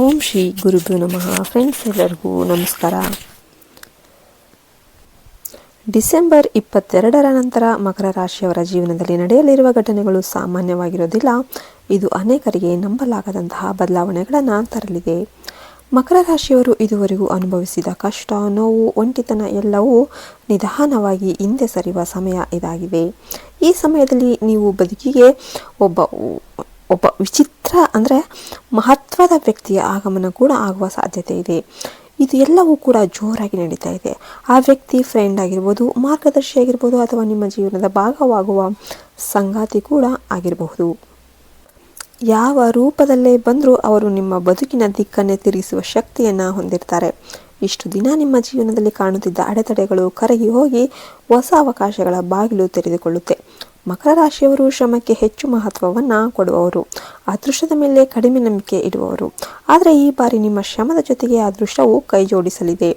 ಓಂ ಶ್ರೀ ಗುರುಭ್ಯೋ ನಮಃ. ಫ್ರೆಂಡ್ಸ್ ಎಲ್ಲರಿಗೂ ನಮಸ್ಕಾರ. ಡಿಸೆಂಬರ್ ಇಪ್ಪತ್ತೆರಡರ ನಂತರ ಮಕರ ರಾಶಿಯವರ ಜೀವನದಲ್ಲಿ ನಡೆಯಲಿರುವ ಘಟನೆಗಳು ಸಾಮಾನ್ಯವಾಗಿರೋದಿಲ್ಲ. ಇದು ಅನೇಕರಿಗೆ ನಂಬಲಾಗದಂತಹ ಬದಲಾವಣೆಗಳನ್ನು ತರಲಿದೆ. ಮಕರ ರಾಶಿಯವರು ಇದುವರೆಗೂ ಅನುಭವಿಸಿದ ಕಷ್ಟ, ನೋವು, ಒಂಟಿತನ ಎಲ್ಲವೂ ನಿಧಾನವಾಗಿ ಹಿಂದೆ ಸರಿಯುವ ಸಮಯ ಇದಾಗಿದೆ. ಈ ಸಮಯದಲ್ಲಿ ನೀವು ಬದುಕಿಗೆ ಒಬ್ಬ ಒಬ್ಬ ವಿಚಿತ್ರ ಅಂದರೆ ಮಹತ್ವದ ವ್ಯಕ್ತಿಯ ಆಗಮನ ಕೂಡ ಆಗುವ ಸಾಧ್ಯತೆ ಇದೆ. ಇದು ಎಲ್ಲವೂ ಕೂಡ ಜೋರಾಗಿ ನಡೀತಾ ಇದೆ. ಆ ವ್ಯಕ್ತಿ ಫ್ರೆಂಡ್ ಆಗಿರ್ಬೋದು, ಮಾರ್ಗದರ್ಶಿ ಆಗಿರ್ಬೋದು ಅಥವಾ ನಿಮ್ಮ ಜೀವನದ ಭಾಗವಾಗುವ ಸಂಗಾತಿ ಕೂಡ ಆಗಿರಬಹುದು. ಯಾವ ರೂಪದಲ್ಲೇ ಬಂದರೂ ಅವರು ನಿಮ್ಮ ಬದುಕಿನ ದಿಕ್ಕನ್ನೇ ತಿರುಗಿಸುವ ಶಕ್ತಿಯನ್ನು ಹೊಂದಿರ್ತಾರೆ. ಇಷ್ಟು ದಿನ ನಿಮ್ಮ ಜೀವನದಲ್ಲಿ ಕಾಣುತ್ತಿದ್ದ ಅಡೆತಡೆಗಳು ಕರಗಿ ಹೋಗಿ ಹೊಸ ಅವಕಾಶಗಳ ಬಾಗಿಲು ತೆರೆದುಕೊಳ್ಳುತ್ತೆ. ಮಕರ ರಾಶಿಯವರು ಶ್ರಮಕ್ಕೆ ಹೆಚ್ಚು ಮಹತ್ವವನ್ನು ಕೊಡುವವರು. ಅದೃಷ್ಟದ ಮೇಲೆ ಕಡಿಮೆ ನಂಬಿಕೆ ಇಡುವವರು. ಆದರೆ ಈ ಬಾರಿ ನಿಮ್ಮ ಶ್ರಮದ ಜೊತೆಗೆ ಅದೃಷ್ಟವು ಕೈಜೋಡಿಸಲಿದೆ.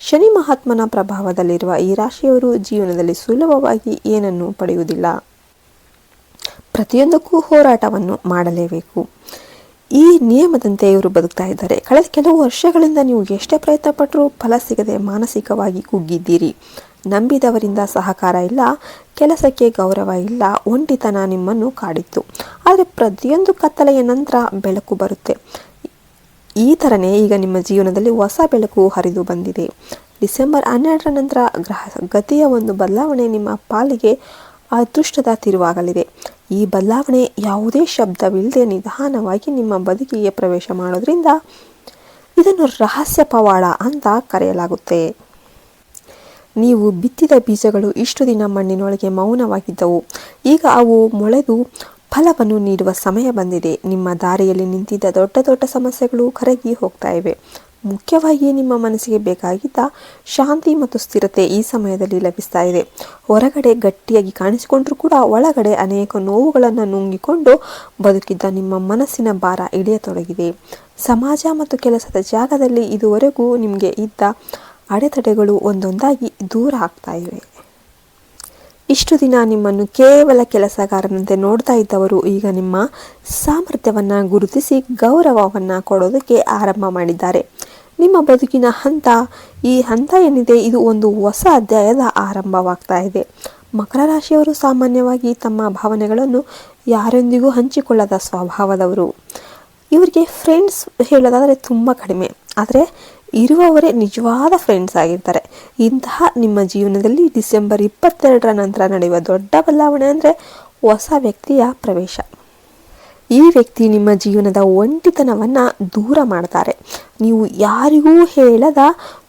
ಶನಿ ಮಹಾತ್ಮನ ಪ್ರಭಾವದಲ್ಲಿರುವ ಈ ರಾಶಿಯವರು ಜೀವನದಲ್ಲಿ ಸುಲಭವಾಗಿ ಏನನ್ನು ಪಡೆಯುವುದಿಲ್ಲ. ಪ್ರತಿಯೊಂದಕ್ಕೂ ಹೋರಾಟವನ್ನು ಮಾಡಲೇಬೇಕು. ಈ ನಿಯಮದಂತೆ ಇವರು ಬದುಕ್ತಾ ಇದ್ದಾರೆ. ಕಳೆದ ಕೆಲವು ವರ್ಷಗಳಿಂದ ನೀವು ಎಷ್ಟೇ ಪ್ರಯತ್ನ ಪಟ್ಟರೂ ಫಲ ಸಿಗದೆ ಮಾನಸಿಕವಾಗಿ ಕುಗ್ಗಿದ್ದೀರಿ. ನಂಬಿದವರಿಂದ ಸಹಕಾರ ಇಲ್ಲ, ಕೆಲಸಕ್ಕೆ ಗೌರವ ಇಲ್ಲ, ಒಂಟಿತನ ನಿಮ್ಮನ್ನು ಕಾಡಿತ್ತು. ಆದರೆ ಪ್ರತಿಯೊಂದು ಕತ್ತಲೆಯ ನಂತರ ಬೆಳಕು ಬರುತ್ತೆ. ಈ ಥರನೇ ಈಗ ನಿಮ್ಮ ಜೀವನದಲ್ಲಿ ಹೊಸ ಬೆಳಕು ಹರಿದು ಬಂದಿದೆ. ಡಿಸೆಂಬರ್ ಹನ್ನೆರಡರ ನಂತರ ಗ್ರಹ ಗತಿಯ ಒಂದು ಬದಲಾವಣೆ ನಿಮ್ಮ ಪಾಲಿಗೆ ಅದೃಷ್ಟದ ತಿರುವಾಗಲಿದೆ. ಈ ಬದಲಾವಣೆ ಯಾವುದೇ ಶಬ್ದವಿಲ್ಲದೆ ನಿಧಾನವಾಗಿ ನಿಮ್ಮ ಬದುಕಿಗೆ ಪ್ರವೇಶ ಮಾಡೋದ್ರಿಂದ ಇದನ್ನು ರಹಸ್ಯ ಪವಾಡ ಅಂತ ಕರೆಯಲಾಗುತ್ತೆ. ನೀವು ಬಿತ್ತಿದ ಬೀಜಗಳು ಇಷ್ಟು ದಿನ ಮಣ್ಣಿನೊಳಗೆ ಮೌನವಾಗಿದ್ದವು. ಈಗ ಅವು ಮೊಳೆದು ಫಲವನ್ನು ನೀಡುವ ಸಮಯ ಬಂದಿದೆ. ನಿಮ್ಮ ದಾರಿಯಲ್ಲಿ ನಿಂತಿದ್ದ ದೊಡ್ಡ ದೊಡ್ಡ ಸಮಸ್ಯೆಗಳು ಕರಗಿ ಹೋಗ್ತಾ ಇವೆ. ಮುಖ್ಯವಾಗಿ ನಿಮ್ಮ ಮನಸ್ಸಿಗೆ ಬೇಕಾಗಿದ್ದ ಶಾಂತಿ ಮತ್ತು ಸ್ಥಿರತೆ ಈ ಸಮಯದಲ್ಲಿ ಲಭಿಸ್ತಾ ಇದೆ. ಹೊರಗಡೆ ಗಟ್ಟಿಯಾಗಿ ಕಾಣಿಸಿಕೊಂಡರೂ ಕೂಡ ಒಳಗಡೆ ಅನೇಕ ನೋವುಗಳನ್ನು ನುಂಗಿಕೊಂಡು ಬದುಕಿದ್ದ ನಿಮ್ಮ ಮನಸ್ಸಿನ ಭಾರ ಇಳಿಯತೊಡಗಿದೆ ಸಮಾಜ ಮತ್ತು ಕೆಲಸದ ಜಾಗದಲ್ಲಿ ಇದುವರೆಗೂ ನಿಮಗೆ ಇದ್ದ ಅಡೆತಡೆಗಳು ಒಂದೊಂದಾಗಿ ದೂರ ಆಗ್ತಾ ಇವೆ. ಇಷ್ಟು ದಿನ ನಿಮ್ಮನ್ನು ಕೇವಲ ಕೆಲಸಗಾರನಂತೆ ನೋಡ್ತಾ ಇದ್ದವರು ಈಗ ನಿಮ್ಮ ಸಾಮರ್ಥ್ಯವನ್ನು ಗುರುತಿಸಿ ಗೌರವವನ್ನು ಕೊಡೋದಕ್ಕೆ ಆರಂಭ ಮಾಡಿದ್ದಾರೆ. ನಿಮ್ಮ ಬದುಕಿನ ಹಂತ, ಈ ಹಂತ ಏನಿದೆ, ಇದು ಒಂದು ಹೊಸ ಅಧ್ಯಾಯದ ಆರಂಭವಾಗ್ತಾ ಇದೆ. ಮಕರ ರಾಶಿಯವರು ಸಾಮಾನ್ಯವಾಗಿ ತಮ್ಮ ಭಾವನೆಗಳನ್ನು ಯಾರೊಂದಿಗೂ ಹಂಚಿಕೊಳ್ಳದ ಸ್ವಭಾವದವರು. ಇವರಿಗೆ ಫ್ರೆಂಡ್ಸ್ ಹೇಳೋದಾದರೆ ತುಂಬ ಕಡಿಮೆ. ಆದರೆ ಇರುವವರೇ ನಿಜವಾದ ಫ್ರೆಂಡ್ಸ್ ಆಗಿರ್ತಾರೆ. ಇಂತಹ ನಿಮ್ಮ ಜೀವನದಲ್ಲಿ ಡಿಸೆಂಬರ್ ಇಪ್ಪತ್ತೆರಡರ ನಂತರ ನಡೆಯುವ ದೊಡ್ಡ ಬದಲಾವಣೆ ಅಂದರೆ ಹೊಸ ವ್ಯಕ್ತಿಯ ಪ್ರವೇಶ. ಈ ವ್ಯಕ್ತಿ ನಿಮ್ಮ ಜೀವನದ ಒಂಟಿತನವನ್ನು ದೂರ ಮಾಡ್ತಾರೆ. ನೀವು ಯಾರಿಗೂ ಹೇಳದ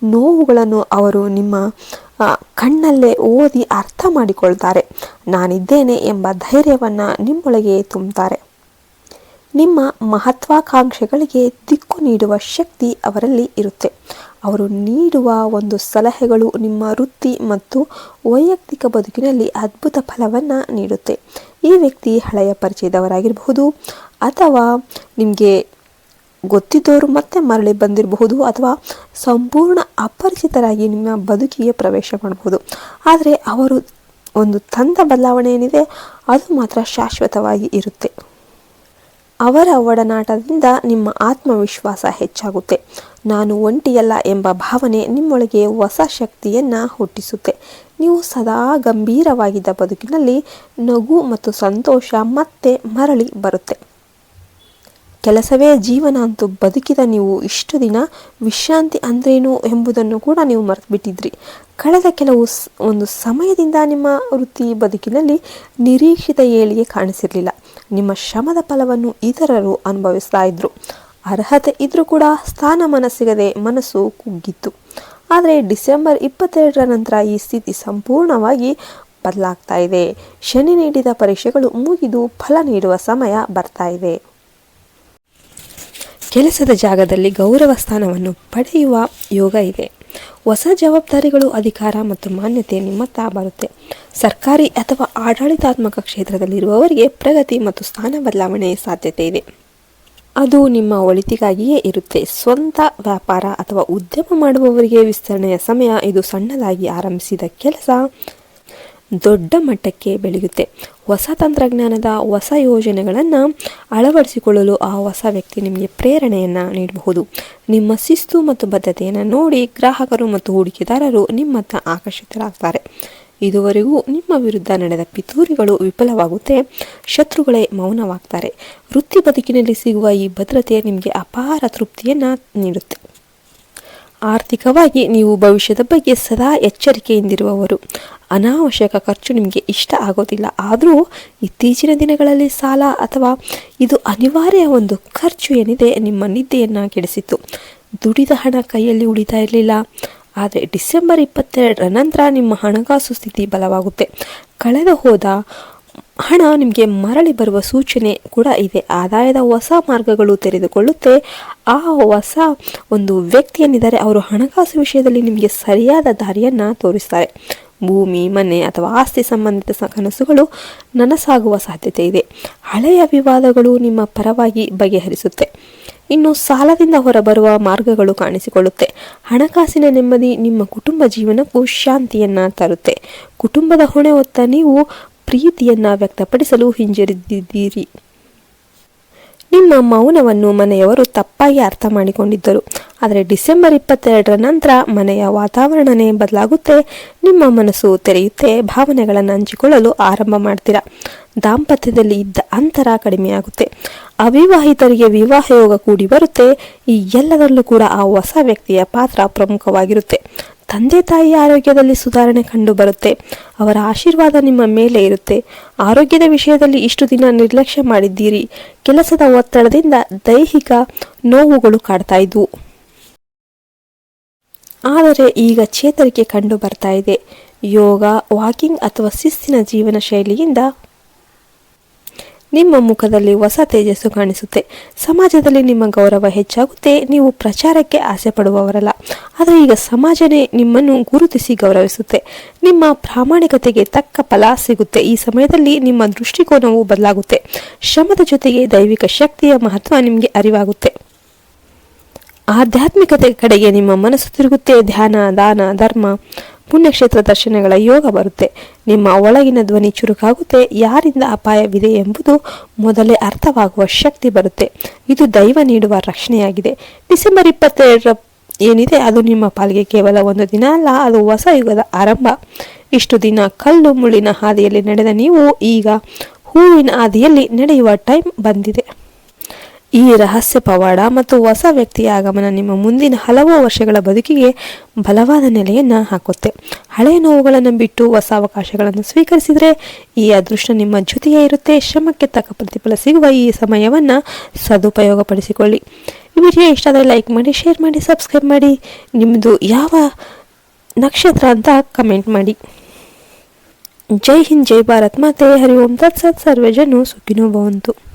ನೋವುಗಳನ್ನು ಅವರು ನಿಮ್ಮ ಕಣ್ಣಲ್ಲೇ ಓದಿ ಅರ್ಥ ಮಾಡಿಕೊಳ್ತಾರೆ. ನಾನಿದ್ದೇನೆ ಎಂಬ ಧೈರ್ಯವನ್ನು ನಿಮ್ಮೊಳಗೆ ತುಂಬುತ್ತಾರೆ. ನಿಮ್ಮ ಮಹತ್ವಾಕಾಂಕ್ಷೆಗಳಿಗೆ ದಿಕ್ಕು ನೀಡುವ ಶಕ್ತಿ ಅವರಲ್ಲಿ ಇರುತ್ತೆ. ಅವರು ನೀಡುವ ಒಂದು ಸಲಹೆಗಳು ನಿಮ್ಮ ವೃತ್ತಿ ಮತ್ತು ವೈಯಕ್ತಿಕ ಬದುಕಿನಲ್ಲಿ ಅದ್ಭುತ ಫಲವನ್ನು ನೀಡುತ್ತೆ. ಈ ವ್ಯಕ್ತಿ ಹಳೆಯ ಪರಿಚಯದವರಾಗಿರಬಹುದು ಅಥವಾ ನಿಮಗೆ ಗೊತ್ತಿದ್ದವರು ಮತ್ತೆ ಮರಳಿ ಬಂದಿರಬಹುದು ಅಥವಾ ಸಂಪೂರ್ಣ ಅಪರಿಚಿತರಾಗಿ ನಿಮ್ಮ ಬದುಕಿಗೆ ಪ್ರವೇಶ ಮಾಡಬಹುದು. ಆದರೆ ಅವರು ಒಂದು ತಂದ ಬದಲಾವಣೆ ಏನಿದೆ ಅದು ಮಾತ್ರ ಶಾಶ್ವತವಾಗಿ ಇರುತ್ತೆ. ಅವರ ಒಡನಾಟದಿಂದ ನಿಮ್ಮ ಆತ್ಮವಿಶ್ವಾಸ ಹೆಚ್ಚಾಗುತ್ತೆ. ನಾನು ಒಂಟಿಯಲ್ಲ ಎಂಬ ಭಾವನೆ ನಿಮ್ಮೊಳಗೆ ಹೊಸ ಶಕ್ತಿಯನ್ನು ಹುಟ್ಟಿಸುತ್ತೆ. ನೀವು ಸದಾ ಗಂಭೀರವಾಗಿದ್ದ ಬದುಕಿನಲ್ಲಿ ನಗು ಮತ್ತು ಸಂತೋಷ ಮತ್ತೆ ಮರಳಿ ಬರುತ್ತೆ. ಕೆಲಸವೇ ಜೀವನ ಅಂತೂ ಬದುಕಿದ ನೀವು ಇಷ್ಟು ದಿನ ವಿಶ್ರಾಂತಿ ಅಂದ್ರೇನು ಎಂಬುದನ್ನು ಕೂಡ ನೀವು ಮರೆತುಬಿಟ್ಟಿದ್ರಿ. ಕಳೆದ ಕೆಲವು ಒಂದು ಸಮಯದಿಂದ ನಿಮ್ಮ ವೃತ್ತಿ ಬದುಕಿನಲ್ಲಿ ನಿರೀಕ್ಷಿತ ಏಳಿಗೆ ಕಾಣಿಸಿರಲಿಲ್ಲ. ನಿಮ್ಮ ಶ್ರಮದ ಫಲವನ್ನು ಇತರರು ಅನುಭವಿಸ್ತಾ ಇದ್ರು. ಅರ್ಹತೆ ಇದ್ರೂ ಕೂಡ ಸ್ಥಾನಮಾನ ಸಿಗದೆ ಮನಸ್ಸು ಕುಗ್ಗಿತ್ತು. ಆದರೆ ಡಿಸೆಂಬರ್ ಇಪ್ಪತ್ತೆರಡರ ನಂತರ ಈ ಸ್ಥಿತಿ ಸಂಪೂರ್ಣವಾಗಿ ಬದಲಾಗ್ತಾ ಇದೆ. ಶನಿ ನೀಡಿದ ಪರೀಕ್ಷೆಗಳು ಮುಗಿದು ಫಲ ನೀಡುವ ಸಮಯ ಬರ್ತಾ ಇದೆ. ಕೆಲಸದ ಜಾಗದಲ್ಲಿ ಗೌರವ ಸ್ಥಾನವನ್ನು ಪಡೆಯುವ ಯೋಗ ಇದೆ. ಹೊಸ ಜವಾಬ್ದಾರಿಗಳು, ಅಧಿಕಾರ ಮತ್ತು ಮಾನ್ಯತೆ ನಿಮ್ಮತ್ತ ಬರುತ್ತೆ. ಸರ್ಕಾರಿ ಅಥವಾ ಆಡಳಿತಾತ್ಮಕ ಕ್ಷೇತ್ರದಲ್ಲಿರುವವರಿಗೆ ಪ್ರಗತಿ ಮತ್ತು ಸ್ಥಾನ ಬದಲಾವಣೆ ಸಾಧ್ಯತೆ ಇದೆ. ಅದು ನಿಮ್ಮ ಒಳಿತಿಗಾಗಿಯೇ ಇರುತ್ತೆ. ಸ್ವಂತ ವ್ಯಾಪಾರ ಅಥವಾ ಉದ್ಯಮ ಮಾಡುವವರಿಗೆ ವಿಸ್ತರಣೆಯ ಸಮಯ ಇದು ಸಣ್ಣದಾಗಿ ಆರಂಭಿಸಿದ ಕೆಲಸ. ದೊಡ್ಡ ಮಟ್ಟಕ್ಕೆ ಬೆಳೆಯುತ್ತೆ. ಹೊಸ ತಂತ್ರಜ್ಞಾನದ ಹೊಸ ಯೋಜನೆಗಳನ್ನು ಅಳವಡಿಸಿಕೊಳ್ಳಲು ಆ ಹೊಸ ವ್ಯಕ್ತಿ ನಿಮಗೆ ಪ್ರೇರಣೆಯನ್ನು ನೀಡಬಹುದು. ನಿಮ್ಮ ಶಿಸ್ತು ಮತ್ತು ಬದ್ಧತೆಯನ್ನು ನೋಡಿ ಗ್ರಾಹಕರು ಮತ್ತು ಹೂಡಿಕೆದಾರರು ನಿಮ್ಮತ್ತ ಆಕರ್ಷಿತರಾಗ್ತಾರೆ. ಇದುವರೆಗೂ ನಿಮ್ಮ ವಿರುದ್ಧ ನಡೆದ ಪಿತೂರಿಗಳು ವಿಫಲವಾಗುತ್ತೆ. ಶತ್ರುಗಳೇ ಮೌನವಾಗ್ತಾರೆ. ವೃತ್ತಿ ಬದುಕಿನಲ್ಲಿ ಸಿಗುವ ಈ ಭದ್ರತೆ ನಿಮಗೆ ಅಪಾರ ತೃಪ್ತಿಯನ್ನು ನೀಡುತ್ತೆ. ಆರ್ಥಿಕವಾಗಿ ನೀವು ಭವಿಷ್ಯದ ಬಗ್ಗೆ ಸದಾ ಎಚ್ಚರಿಕೆಯಿಂದಿರುವವರು. ಅನಾವಶ್ಯಕ ಖರ್ಚು ನಿಮಗೆ ಇಷ್ಟ ಆಗೋದಿಲ್ಲ. ಆದರೂ ಇತ್ತೀಚಿನ ದಿನಗಳಲ್ಲಿ ಸಾಲ ಅಥವಾ ಇದು ಅನಿವಾರ್ಯ ಒಂದು ಖರ್ಚು ಏನಿದೆ ನಿಮ್ಮ ನಿದ್ದೆಯನ್ನು ಕೆಡಿಸಿತ್ತು. ದುಡಿದ ಹಣ ಕೈಯಲ್ಲಿ ಉಳಿತಾ ಇರಲಿಲ್ಲ. ಆದರೆ ಡಿಸೆಂಬರ್ ಇಪ್ಪತ್ತೆರಡರ ನಂತರ ನಿಮ್ಮ ಹಣಕಾಸು ಸ್ಥಿತಿ ಬಲವಾಗುತ್ತೆ. ಕಳೆದು ಹೋದ ಹಣ ನಿಮಗೆ ಮರಳಿ ಬರುವ ಸೂಚನೆ ಕೂಡ ಇದೆ. ಆದಾಯದ ಹೊಸ ಮಾರ್ಗಗಳು ತೆರೆದುಕೊಳ್ಳುತ್ತೆ. ಆ ಹೊಸ ಒಂದು ವ್ಯಕ್ತಿ ಏನಿದ್ದಾರೆ ಅವರು ಹಣಕಾಸು ವಿಷಯದಲ್ಲಿ ನಿಮಗೆ ಸರಿಯಾದ ದಾರಿಯನ್ನು ತೋರಿಸ್ತಾರೆ. ಭೂಮಿ, ಮನೆ ಅಥವಾ ಆಸ್ತಿ ಸಂಬಂಧಿತ ಕನಸುಗಳು ನನಸಾಗುವ ಸಾಧ್ಯತೆ ಇದೆ. ಹಳೆಯ ವಿವಾದಗಳು ನಿಮ್ಮ ಪರವಾಗಿ ಬಗೆಹರಿಸುತ್ತೆ. ಇನ್ನು ಸಾಲದಿಂದ ಹೊರಬರುವ ಮಾರ್ಗಗಳು ಕಾಣಿಸಿಕೊಳ್ಳುತ್ತೆ. ಹಣಕಾಸಿನ ನೆಮ್ಮದಿ ನಿಮ್ಮ ಕುಟುಂಬ ಜೀವನಕ್ಕೂ ಶಾಂತಿಯನ್ನ ತರುತ್ತೆ. ಕುಟುಂಬದ ಹೊಣೆ ಹೊತ್ತ ನೀವು ಪ್ರೀತಿಯನ್ನ ವ್ಯಕ್ತಪಡಿಸಲು ಹಿಂಜರಿದಿದ್ದೀರಿ. ನಿಮ್ಮ ಮೌನವನ್ನು ಮನೆಯವರು ತಪ್ಪಾಗಿ ಅರ್ಥ ಮಾಡಿಕೊಂಡಿದ್ದರು. ಆದರೆ ಡಿಸೆಂಬರ್ ಇಪ್ಪತ್ತೆರಡರ ನಂತರ ಮನೆಯ ವಾತಾವರಣನೇ ಬದಲಾಗುತ್ತೆ, ನಿಮ್ಮ ಮನಸ್ಸು ತೆರೆಯುತ್ತೆ, ಭಾವನೆಗಳನ್ನು ಹಂಚಿಕೊಳ್ಳಲು ಆರಂಭ ಮಾಡ್ತೀರಾ. ದಾಂಪತ್ಯದಲ್ಲಿ ಇದ್ದ ಅಂತರ ಕಡಿಮೆಯಾಗುತ್ತೆ. ಅವಿವಾಹಿತರಿಗೆ ವಿವಾಹ ಯೋಗ ಕೂಡಿ ಬರುತ್ತೆ. ಈ ಎಲ್ಲದರಲ್ಲೂ ಕೂಡ ಆ ಹೊಸ ವ್ಯಕ್ತಿಯ ಪಾತ್ರ ಪ್ರಮುಖವಾಗಿರುತ್ತೆ. ತಂದೆ ತಾಯಿಯ ಆರೋಗ್ಯದಲ್ಲಿ ಸುಧಾರಣೆ ಕಂಡು ಬರುತ್ತೆ. ಅವರ ಆಶೀರ್ವಾದ ನಿಮ್ಮ ಮೇಲೆ ಇರುತ್ತೆ. ಆರೋಗ್ಯದ ವಿಷಯದಲ್ಲಿ ಇಷ್ಟು ದಿನ ನಿರ್ಲಕ್ಷ್ಯ ಮಾಡಿದ್ದೀರಿ. ಕೆಲಸದ ಒತ್ತಡದಿಂದ ದೈಹಿಕ ನೋವುಗಳು ಕಾಡ್ತಾ ಇದ್ವು. ಆದರೆ ಈಗ ಚೇತರಿಕೆ ಕಂಡು ಬರ್ತಾ ಇದೆ. ಯೋಗ, ವಾಕಿಂಗ್ ಅಥವಾ ಶಿಸ್ತಿನ ಜೀವನ ಶೈಲಿಯಿಂದ ನಿಮ್ಮ ಮುಖದಲ್ಲಿ ಹೊಸ ತೇಜಸ್ಸು ಕಾಣಿಸುತ್ತೆ. ಸಮಾಜದಲ್ಲಿ ನಿಮ್ಮ ಗೌರವ ಹೆಚ್ಚಾಗುತ್ತೆ. ನೀವು ಪ್ರಚಾರಕ್ಕೆ ಆಸೆ ಪಡುವವರಲ್ಲ. ಆದರೆ ಈಗ ಸಮಾಜನೇ ನಿಮ್ಮನ್ನು ಗುರುತಿಸಿ ಗೌರವಿಸುತ್ತೆ. ನಿಮ್ಮ ಪ್ರಾಮಾಣಿಕತೆಗೆ ತಕ್ಕ ಫಲ ಸಿಗುತ್ತೆ. ಈ ಸಮಯದಲ್ಲಿ ನಿಮ್ಮ ದೃಷ್ಟಿಕೋನವು ಬದಲಾಗುತ್ತೆ. ಶ್ರಮದ ಜೊತೆಗೆ ದೈವಿಕ ಶಕ್ತಿಯ ಮಹತ್ವ ನಿಮಗೆ ಅರಿವಾಗುತ್ತೆ. ಆಧ್ಯಾತ್ಮಿಕತೆ ಕಡೆಗೆ ನಿಮ್ಮ ಮನಸ್ಸು ತಿರುಗುತ್ತೆ. ಧ್ಯಾನ, ದಾನ, ಧರ್ಮ. ಪುಣ್ಯಕ್ಷೇತ್ರ ದರ್ಶನಗಳ ಯೋಗ ಬರುತ್ತೆ. ನಿಮ್ಮ ಒಳಗಿನ ಧ್ವನಿ ಚುರುಕಾಗುತ್ತೆ, ಯಾರಿಂದ ಅಪಾಯವಿದೆ ಎಂಬುದು ಮೊದಲೇ ಅರ್ಥವಾಗುವ ಶಕ್ತಿ ಬರುತ್ತೆ. ಇದು ದೈವ ನೀಡುವ ರಕ್ಷಣೆಯಾಗಿದೆ. ಡಿಸೆಂಬರ್ ಇಪ್ಪತ್ತೆರಡರ ಏನಿದೆ, ಅದು ನಿಮ್ಮ ಪಾಲಿಗೆ ಕೇವಲ ಒಂದು ದಿನ ಅಲ್ಲ, ಅದು ಹೊಸ ಯುಗದ ಆರಂಭ. ಇಷ್ಟು ದಿನ ಕಲ್ಲು ಮುಳ್ಳಿನ ಹಾದಿಯಲ್ಲಿ ನಡೆದ ನೀವು ಈಗ ಹೂವಿನ ಹಾದಿಯಲ್ಲಿ ನಡೆಯುವ ಟೈಮ್ ಬಂದಿದೆ. ಈ ರಹಸ್ಯ ಪವಾಡ ಮತ್ತು ಹೊಸ ವ್ಯಕ್ತಿಯ ಆಗಮನ ನಿಮ್ಮ ಮುಂದಿನ ಹಲವು ವರ್ಷಗಳ ಬದುಕಿಗೆ ಬಲವಾದ ನೆಲೆಯನ್ನು ಹಾಕುತ್ತೆ. ಹಳೆಯ ನೋವುಗಳನ್ನು ಬಿಟ್ಟು ಹೊಸ ಅವಕಾಶಗಳನ್ನು ಸ್ವೀಕರಿಸಿದರೆ ಈ ಅದೃಷ್ಟ ನಿಮ್ಮ ಜೊತೆಯೇ ಇರುತ್ತೆ. ಶ್ರಮಕ್ಕೆ ತಕ್ಕ ಪ್ರತಿಫಲ ಸಿಗುವ ಈ ಸಮಯವನ್ನು ಸದುಪಯೋಗಪಡಿಸಿಕೊಳ್ಳಿ. ಈ ವಿಡಿಯೋ ಇಷ್ಟ ಆದರೆ ಲೈಕ್ ಮಾಡಿ, ಶೇರ್ ಮಾಡಿ, ಸಬ್ಸ್ಕ್ರೈಬ್ ಮಾಡಿ. ನಿಮ್ಮದು ಯಾವ ನಕ್ಷತ್ರ ಅಂತ ಕಮೆಂಟ್ ಮಾಡಿ. ಜೈ ಹಿಂದ್, ಜೈ ಭಾರತ್. ಮಾತೆ, ಹರಿ ಓಂ. ತತ್ಸತ್, ಸರ್ವಜನು ಸುಖಿನೋ ಭವಂತು.